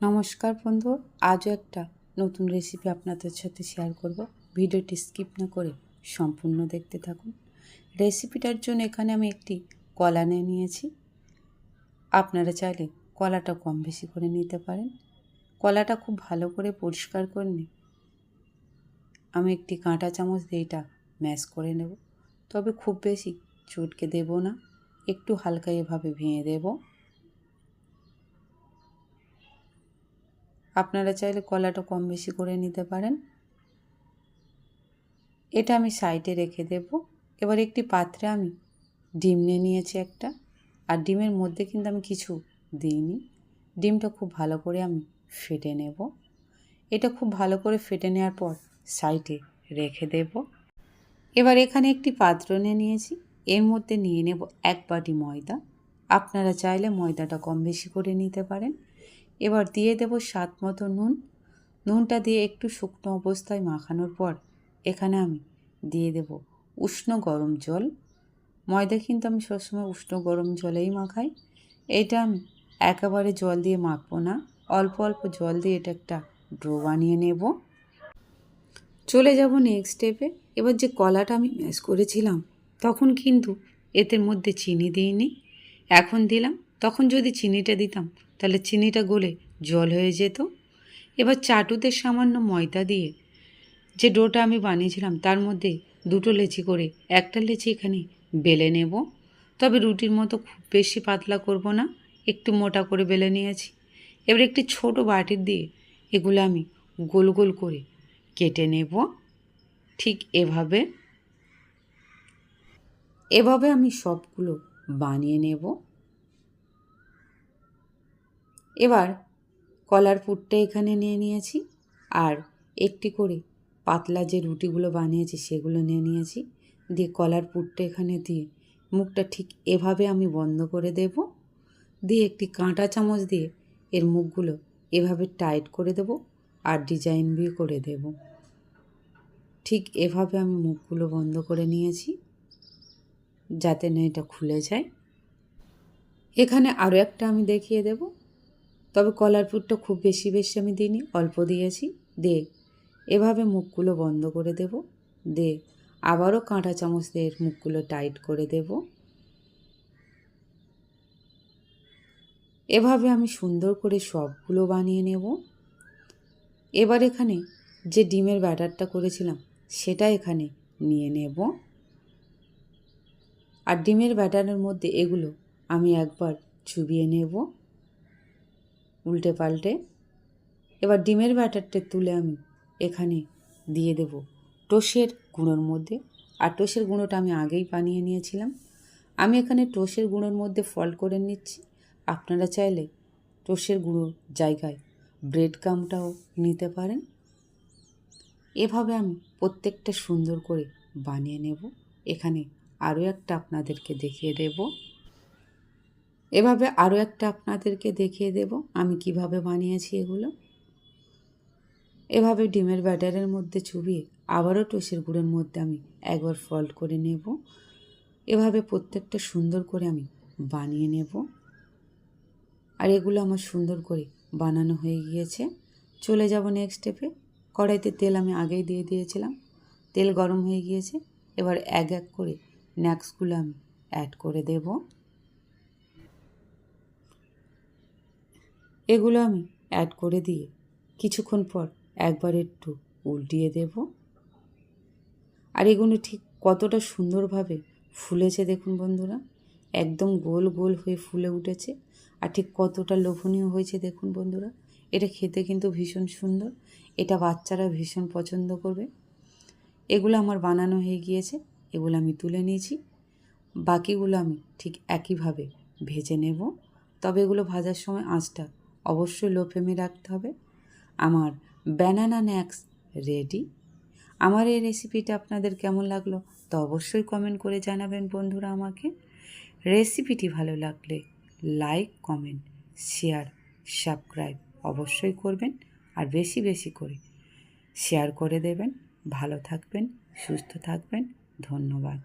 নমস্কার বন্ধু, আজও একটা নতুন রেসিপি আপনাদের সাথে শেয়ার করব। ভিডিওটি স্কিপ না করে সম্পূর্ণ দেখতে থাকুন। রেসিপিটার জন্য এখানে আমি একটি কলা নিয়ে নিয়েছি। আপনারা চাইলে কলাটা কম বেশি করে নিতে পারেন। কলাটা খুব ভালো করে পরিষ্কার করে নিই আমি একটি কাঁটা চামচ দিয়ে এটা ম্যাশ করে নেব। তবে খুব বেশি চটকে দেব না। একটু হালকা এভাবে ভেঙে দেবো। আপনারা চাইলে কলাটা কম বেশি করে নিতে পারেন। এটা আমি সাইডে রেখে দেব। এবার একটি পাত্রে আমি ডিম নিয়ে নিয়েছি একটা। আর ডিমের মধ্যে কিন্তু আমি কিছু দিইনি। ডিমটা খুব ভালো করে আমি ফেটে নেব। এটা খুব ভালো করে ফেটে নেওয়ার পর সাইডে রেখে দেব। এবার এখানে একটি পাত্র নিয়ে নিয়েছি। এর মধ্যে নিয়ে নেব এক বাটি ময়দা। আপনারা চাইলে ময়দাটা কম বেশি করে নিতে পারেন। এবার দিয়ে দেব স্বাদ মতো নুন। নুনটা দিয়ে একটু শুকনো অবস্থায় মাখানোর পর এখানে আমি দিয়ে দেব উষ্ণ গরম জল। ময়দা কিন্তু আমি সবসময় উষ্ণ গরম জলেই মাখাই। এটা আমি একেবারে জল দিয়ে মাখবো না, অল্প অল্প জল দিয়ে এটা একটা ড্রো বানিয়ে নেব। চলে যাব নেক্সট স্টেপে এবার যে কলাটা আমি ম্যাশ করেছিলাম, তখন কিন্তু এতে মধ্যে চিনি দিইনি। এখন দিলাম, তখন যদি চিনিটা দিতাম তাহলে চিনিটা গলে জল হয়ে যেত। এবার চাটুতে সামান্য ময়দা দিয়ে যে ডোটা আমি বানিয়েছিলাম, তার মধ্যে দুটো লেচি করে, একটা লেচি এখানে বেলে নেব। তবে রুটির মতো খুব বেশি পাতলা করব না, একটু মোটা করে বেলে নিয়েছি। এবার একটি ছোট বাটির দিয়ে এগুলো আমি গোল গোল করে কেটে নেব। ঠিক এভাবে। এভাবে আমি সবগুলো বানিয়ে নেব। এবার কলার পুরটা এখানে নিয়ে নিয়েছি আর একটি করে পাতলা যে রুটিগুলো বানিয়েছি সেগুলো নিয়ে নিয়েছি। দিয়ে কলার পুরটা এখানে দিয়ে মুখটা ঠিক এভাবে আমি বন্ধ করে দেব। দিয়ে একটি কাঁটা চামচ দিয়ে এর মুখগুলো এভাবে টাইট করে দেব আর ডিজাইন বি করে দেব। ঠিক এভাবে আমি মুখগুলো বন্ধ করে নিয়েছি যাতে না এটা খুলে যায়। এখানে আরও একটা আমি দেখিয়ে দেবো। তবে কলার পুরটা খুব বেশি বেশি আমি দিইনি, অল্প দিয়েছি। দে, এভাবে মুখগুলো বন্ধ করে দেব। দে, আবারও কাঁটা চামচ দিয়ে মুখগুলো টাইট করে দেব। এভাবে আমি সুন্দর করে সবগুলো বানিয়ে নেব। এবার এখানে যে ডিমের ব্যাটারটা করেছিলাম, সেটা এখানে নিয়ে নেব। আর ডিমের ব্যাটারের মধ্যে এগুলো আমি একবার চুবিয়ে নেব। উল্টে পাল্টে। এবার ডিমের ব্যাটারটা তুলে আমি এখানে দিয়ে দেব। টোষের গুঁড়োর মধ্যে। আর টোষের গুঁড়োটা আমি আগেই বানিয়ে নিয়েছিলাম। আমি এখানে টোষের গুঁড়োর মধ্যে ফল্ট করে নিচ্ছি। আপনারা চাইলে টোষের গুঁড়োর জায়গায় ব্রেড গামটাও নিতে পারেন। এভাবে আমি প্রত্যেকটা সুন্দর করে বানিয়ে নেব। এখানে আরও একটা আপনাদেরকে দেখিয়ে দেবো। এভাবে আরও একটা আপনাদেরকে দেখিয়ে দেব আমি কীভাবে বানিয়েছি এগুলো। এভাবে ডিমের ব্যাটারের মধ্যে চুবিয়ে আবারও টোষের গুঁড়োর মধ্যে আমি একবার ফল্ট করে নেব। এভাবে প্রত্যেকটা সুন্দর করে আমি বানিয়ে নেব। আর এগুলো আমার সুন্দর করে বানানো হয়ে গিয়েছে। চলে যাব নেক্সট স্টেপে কড়াইতে তেল আমি আগেই দিয়ে দিয়েছিলাম। তেল গরম হয়ে গিয়েছে। এবার এক এক করে স্ন্যাক্সগুলো আমি অ্যাড করে দেবো। এগুলো আমি অ্যাড করে দিয়ে কিছুক্ষণ পর একবার একটু উল্টিয়ে দেব। আর এগুলো ঠিক কতটা সুন্দরভাবে ফুলেছে দেখুন বন্ধুরা, একদম গোল গোল হয়ে ফুলে উঠেছে। আর ঠিক কতটা লোভনীয় হয়েছে দেখুন বন্ধুরা, এটা খেতে কিন্তু ভীষণ সুন্দর, এটা বাচ্চারা ভীষণ পছন্দ করবে। এগুলো আমার বানানো হয়ে গিয়েছে, এগুলো আমি তুলে নিয়েছি, বাকিগুলো আমি ঠিক একইভাবে ভেজে নেব। তবে এগুলো ভাজার সময় আঁচটা অবশ্যই লো ফ্লেমে রাখতে হবে। আমার ব্যানানা ন্যাক্স রেডি আমার এই রেসিপিটা আপনাদের কেমন লাগল তো অবশ্যই কমেন্ট করে জানাবেন বন্ধুরা আমাকে। রেসিপিটি ভালো লাগলে লাইক কমেন্ট শেয়ার সাবস্ক্রাইব অবশ্যই করবেন আর বেশি বেশি করে শেয়ার করে দেবেন। ভালো থাকবেন, সুস্থ থাকবেন। ধন্যবাদ।